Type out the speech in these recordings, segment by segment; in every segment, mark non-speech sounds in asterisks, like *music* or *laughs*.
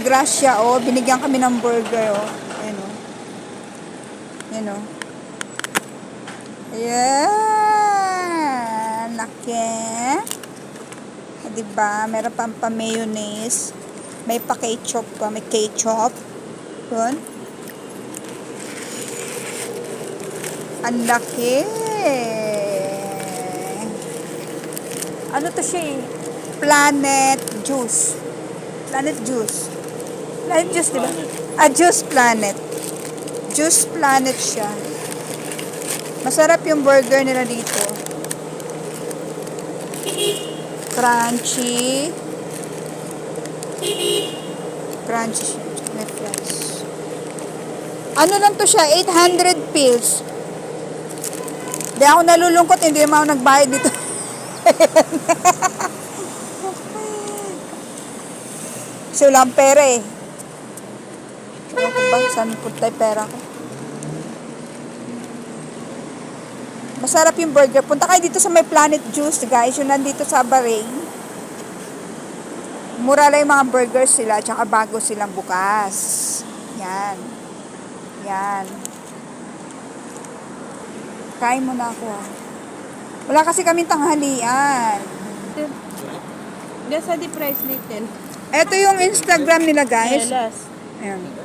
Gracia, oh. Binigyan kami ng burger, oh. Ayan, oh. Ayan, oh. Ayan. Laki. Diba? Meron pang pa-mayonnaise. May pa-ketchup pa. May ketchup. Yun. Ang laki. Ano to siya eh? Planet Juice. Planet Juice. Planet Juice, di ba? Ah, Juice Planet. Juice Planet siya. Masarap yung burger nila dito. Crunchy. Crunchy siya. May fries. Ano lang to siya? 800 pills. Di ako nalulungkot, hindi naman ako nagbayad dito. *laughs* Kasi wala pera eh. Ewan ko ba? Saan punta yung pera ko? Masarap yung burger. Punta kayo dito sa may Planet Juice, guys. Yung nandito sa Bahrain. Mura lang yung mga burgers sila. Tsaka bago silang bukas. Yan. Yan. Kain mo na ako ah. Wala kasi kaming tanghalian. Nasa di price little. Ito yung Instagram nila, guys. Yes. Ayan.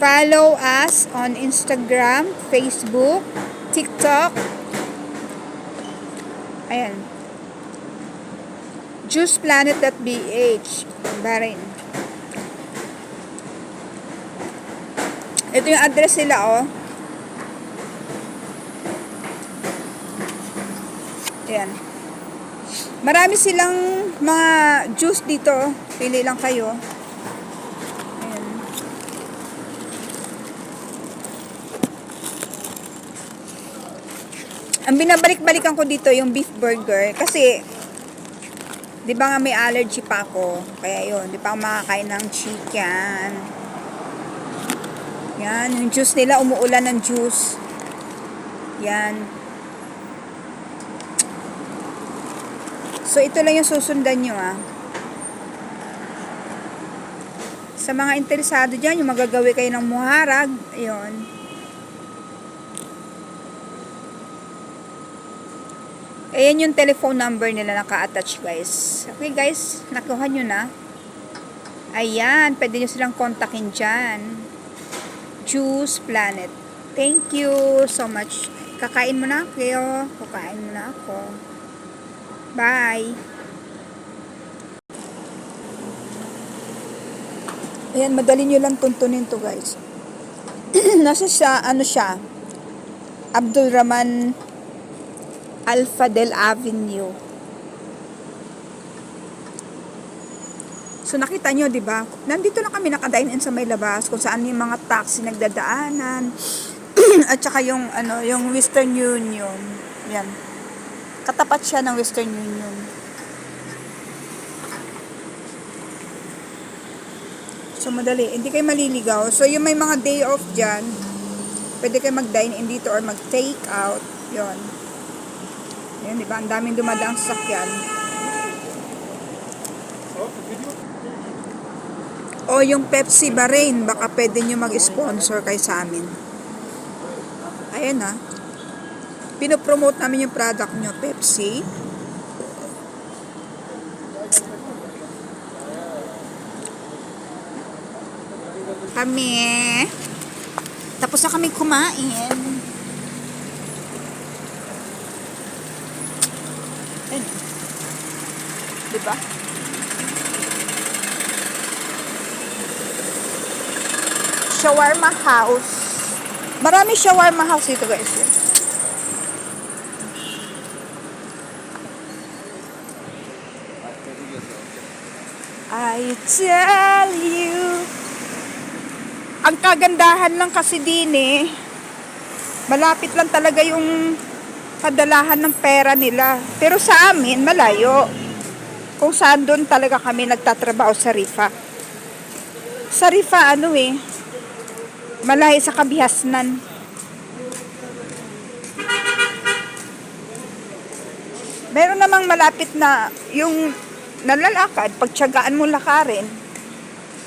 Follow us on Instagram, Facebook, TikTok. Ayan. juiceplanet.bh Bahrain. Ito yung address nila, oh. Ayan. Marami silang mga juice dito. oh. Pili lang kayo. Ayan. Ang binabalik-balikan ko dito yung beef burger kasi 'di ba nga may allergy pa ako. Kaya 'yun, 'di pa ako makakain ng chicken. Yan, yung juice nila umuulan ng juice. Yan. So ito lang yung susundan nyo ah. Sa mga interesado dyan, yung magagawi kayo ng muharag, ayun. Ayan yung telephone number nila naka-attach guys. Okay guys, nakuha nyo na. Ayan, pwede nyo silang kontakin dyan. Juice Planet. Thank you so much. Kakain mo na kayo. Kakain mo na ako. Bye. Ayan, madali nyo lang tuntunin to guys. *clears throat* Nasa siya, ano siya? Abdul Rahman Alpha Del Avenue. So nakita nyo, di ba? Nandito na kami nakadine in sa may labas kung saan yung mga taxi nagdadaanan. *clears throat* At saka yung ano, yung Western Union. Yan. Katapat siya ng Western Union. So madali, hindi kayo maliligaw. So yung may mga day off diyan, pwede kayo mag-dine in dito or mag-take out. 'Yon. Yan, di ba? Ang daming dumadaang sasakyan. O yung Pepsi Bahrain, baka pwede nyo mag-sponsor kay sa amin. Ayan ha. Pinopromote namin yung product nyo, Pepsi. Kami. Tapos na kami kumain. Diba? Shawarma house. Marami shawarma house dito guys. I tell you. Ang kagandahan lang kasi din eh. Malapit lang talaga yung kadalahan ng pera nila. Pero sa amin, malayo. Kung saan doon talaga kami nagtatrabaho sa Rifa. Sa Rifa, ano eh, malayo sa kabihasnan. Meron namang malapit na yung nalalakad, pagtyagaan mo lakarin,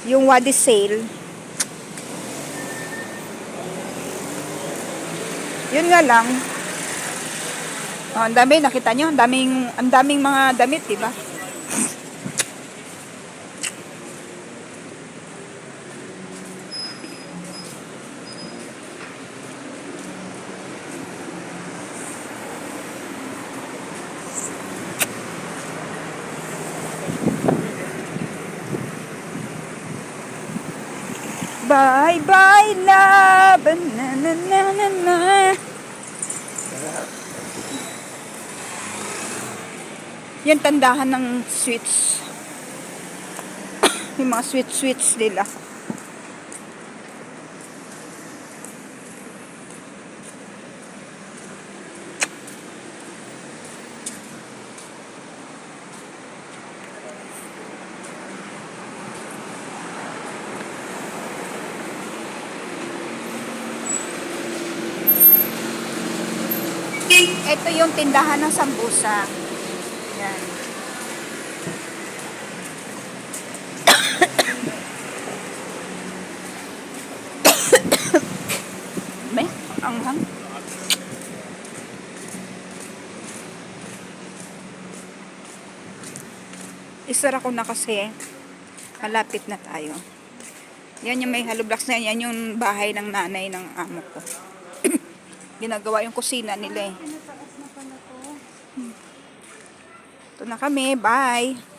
yung wadi sale, yun nga lang, oh, ang dami, nakita nyo, ang daming, ang daming mga damit, di ba? Bye bye love na na na na na Yan tandahan ng sweets. *coughs* Yung mga sweet sweets nila. Ito yung tindahan ng sambusa. Yan. *coughs* May anghang. Isara ko na kasi malapit na tayo. Yan yung may hollow blocks na yan, yan yung bahay ng nanay ng amo ko. Ginagawa yung kusina nila eh. Ito na kami, bye.